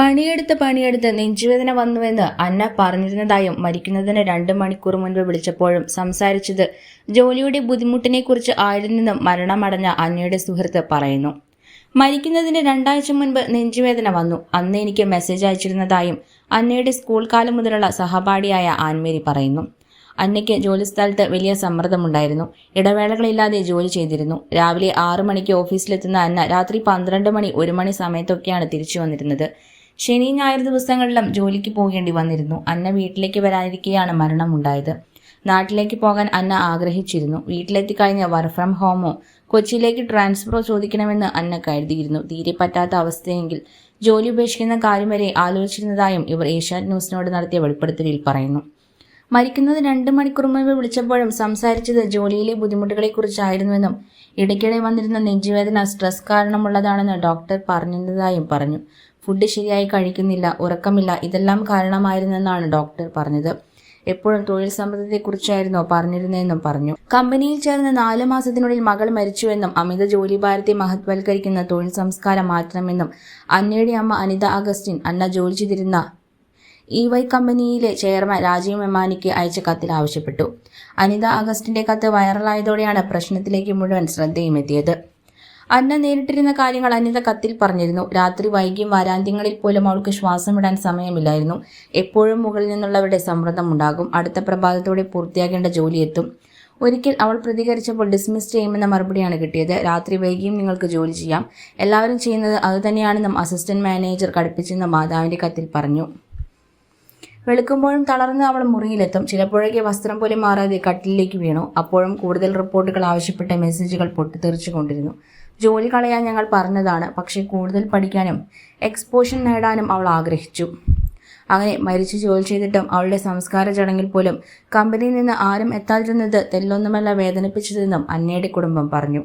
പണിയെടുത്ത് പണിയെടുത്ത് നെഞ്ചുവേദന വന്നുവെന്ന് അന്ന പറഞ്ഞിരുന്നതായും മരിക്കുന്നതിന് രണ്ട് മണിക്കൂർ മുൻപ് വിളിച്ചപ്പോഴും സംസാരിച്ചത് ജോലിയുടെ ബുദ്ധിമുട്ടിനെക്കുറിച്ച് ആയിരുന്നെന്നും മരണമടഞ്ഞ അന്നയുടെ സുഹൃത്ത് പറയുന്നു. മരിക്കുന്നതിന് രണ്ടാഴ്ച മുൻപ് നെഞ്ചുവേദന വന്നു. അന്ന് എനിക്ക് മെസ്സേജ് അയച്ചിരുന്നതായും അന്നയുടെ സ്കൂൾ കാലം മുതലുള്ള സഹപാഠിയായ ആൻമേരി പറയുന്നു. അന്നയ്ക്ക് ജോലിസ്ഥലത്ത് വലിയ സമ്മർദ്ദമുണ്ടായിരുന്നു. ഇടവേളകളില്ലാതെ ജോലി ചെയ്തിരുന്നു. രാവിലെ ആറു മണിക്ക് ഓഫീസിലെത്തുന്ന അന്ന രാത്രി പന്ത്രണ്ട് മണി ഒരു മണി സമയത്തൊക്കെയാണ് തിരിച്ചു വന്നിരുന്നത്. ശനി ഞായർ ദിവസങ്ങളിലും ജോലിക്ക് പോകേണ്ടി വന്നിരുന്നു. അന്ന വീട്ടിലേക്ക് വരാനിരിക്കെയാണ് മരണമുണ്ടായത്. നാട്ടിലേക്ക് പോകാൻ അന്ന ആഗ്രഹിച്ചിരുന്നു. വീട്ടിലെത്തി കഴിഞ്ഞ വർക്ക് ഫ്രം ഹോമോ കൊച്ചിയിലേക്ക് ട്രാൻസ്ഫറോ ചോദിക്കണമെന്ന് അന്ന കരുതിയിരുന്നു. തീരെ പറ്റാത്ത അവസ്ഥയെങ്കിൽ ജോലി ഉപേക്ഷിക്കുന്ന കാര്യം വരെ ആലോചിച്ചിരുന്നതായും ഇവർ ഏഷ്യാനെറ്റ് ന്യൂസിനോട് നടത്തിയ വെളിപ്പെടുത്തലിൽ പറയുന്നു. മരിക്കുന്നത് രണ്ട് മണിക്കൂർ മുമ്പ് വിളിച്ചപ്പോഴും സംസാരിച്ചത് ജോലിയിലെ ബുദ്ധിമുട്ടുകളെക്കുറിച്ചായിരുന്നുവെന്നും ഇടയ്ക്കിടെ വന്നിരുന്ന നെഞ്ചുവേദന സ്ട്രെസ് കാരണമുള്ളതാണെന്ന് ഡോക്ടർ പറഞ്ഞതായും പറഞ്ഞു. ഫുഡ് ശരിയായി കഴിക്കുന്നില്ല ഉറക്കമില്ല ഇതെല്ലാം കാരണമായിരുന്നെന്നാണ് ഡോക്ടർ പറഞ്ഞത്. എപ്പോഴും തൊഴിൽ സമ്മർദ്ദത്തെക്കുറിച്ചായിരുന്നോ പറഞ്ഞിരുന്നതെന്നും പറഞ്ഞു. കമ്പനിയിൽ ചേർന്ന് നാലു മാസത്തിനുള്ളിൽ മകൾ മരിച്ചുവെന്നും അമിത ജോലിഭാരത്തെ മഹത്വൽക്കരിക്കുന്ന തൊഴിൽ സംസ്കാരം മാറ്റണമെന്നും അന്നയുടെ അമ്മ അനിത അഗസ്റ്റിൻ അന്ന ജോലി ചെയ്തിരുന്ന ഇ വൈ കമ്പനിയിലെ ചെയർമാൻ രാജീവ് മെമാനിക്ക് അയച്ച കത്തിൽ ആവശ്യപ്പെട്ടു. അനിത അഗസ്റ്റിന്റെ കത്ത് വൈറലായതോടെയാണ് പ്രശ്നത്തിലേക്ക് മുഴുവൻ ശ്രദ്ധയും എത്തിയത്. അന്ന നേരിട്ടിരുന്ന കാര്യങ്ങൾ അനിത കത്തിൽ പറഞ്ഞിരുന്നു. രാത്രി വൈകിയും വാരാന്ത്യങ്ങളിൽ പോലും അവൾക്ക് ശ്വാസം വിടാൻ സമയമില്ലായിരുന്നു. എപ്പോഴും മുകളിൽ നിന്നുള്ളവരുടെ സമ്മർദ്ദം ഉണ്ടാകും. അടുത്ത പ്രഭാതത്തോടെ പൂർത്തിയാക്കേണ്ട ജോലി എത്തും. ഒരിക്കൽ അവൾ പ്രതികരിച്ചപ്പോൾ ഡിസ്മിസ് ചെയ്യുമെന്ന മറുപടിയാണ് കിട്ടിയത്. രാത്രി വൈകിയും നിങ്ങൾക്ക് ജോലി ചെയ്യാം. എല്ലാവരും ചെയ്യുന്നത് അതുതന്നെയാണെന്നും അസിസ്റ്റന്റ് മാനേജർ കടുപ്പിച്ചെന്ന മാതാവിന്റെ കത്തിൽ പറഞ്ഞു. വെളുക്കുമ്പോഴും തളർന്ന് അവൾ മുറിയിലെത്തും. ചിലപ്പോഴൊക്കെ വസ്ത്രം പോലും മാറാതെ കട്ടിലേക്ക് വീണു. അപ്പോഴും കൂടുതൽ റിപ്പോർട്ടുകൾ ആവശ്യപ്പെട്ട മെസ്സേജുകൾ പൊട്ടിത്തെറിച്ചുകൊണ്ടിരുന്നു ജോലി കളയാൻ ഞങ്ങൾ പറഞ്ഞതാണ്. പക്ഷേ കൂടുതൽ പഠിക്കാനും എക്സ്പോഷൻ നേടാനും അവൾ ആഗ്രഹിച്ചു. അങ്ങനെ മരിച്ചു ജോലി ചെയ്തിട്ടും അവളുടെ സംസ്കാര ചടങ്ങിൽ പോലും കമ്പനിയിൽ നിന്ന് ആരും എത്താതിരുന്നത് തെല്ലൊന്നുമല്ല വേദനിപ്പിച്ചതെന്നും അന്നയുടെ കുടുംബം പറഞ്ഞു.